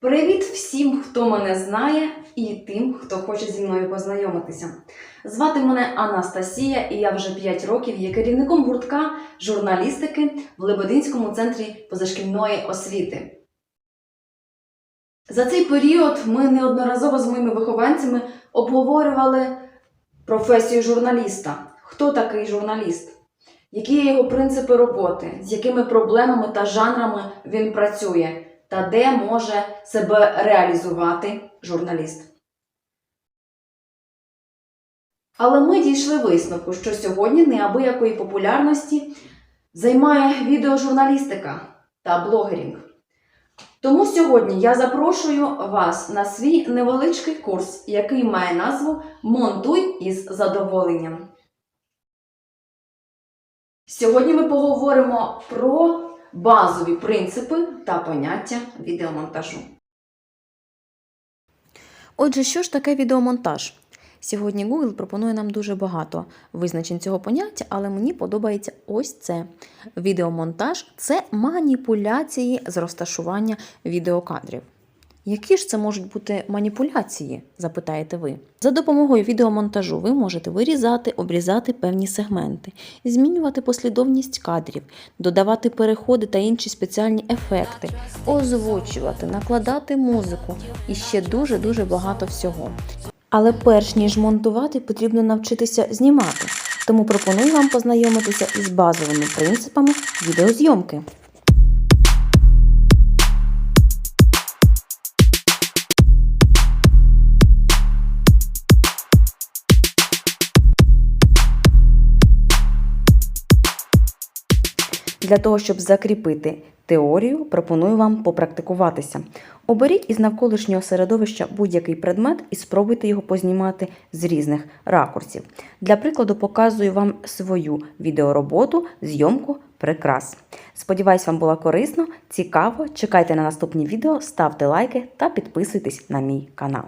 Привіт всім, хто мене знає, і тим, хто хоче зі мною познайомитися. Звати мене Анастасія, і я вже 5 років є керівником гуртка журналістики в Лебединському центрі позашкільної освіти. За цей період ми неодноразово з моїми вихованцями обговорювали професію журналіста. Хто такий журналіст? Які є його принципи роботи, з якими проблемами та жанрами він працює, та де може себе реалізувати журналіст. Але ми дійшли висновку, що сьогодні неабиякої популярності займає відеожурналістика та блогерінг. Тому сьогодні я запрошую вас на свій невеличкий курс, який має назву Монтуй із задоволенням. Сьогодні ми поговоримо про базові принципи та поняття відеомонтажу. Отже, що ж таке відеомонтаж? Сьогодні Google пропонує нам дуже багато визначень цього поняття, але мені подобається ось це. Відеомонтаж це маніпуляції з розташування відеокадрів. Які ж це можуть бути маніпуляції, запитаєте ви? За допомогою відеомонтажу ви можете вирізати, обрізати певні сегменти, змінювати послідовність кадрів, додавати переходи та інші спеціальні ефекти, озвучувати, накладати музику і ще дуже-дуже багато всього. Але перш ніж монтувати, потрібно навчитися знімати. Тому пропоную вам познайомитися із базовими принципами відеозйомки. Для того, щоб закріпити теорію, пропоную вам попрактикуватися. Оберіть із навколишнього середовища будь-який предмет і спробуйте його познімати з різних ракурсів. Для прикладу, показую вам свою відеороботу, зйомку прикрас. Сподіваюсь, вам було корисно, цікаво. Чекайте на наступні відео, ставте лайки та підписуйтесь на мій канал.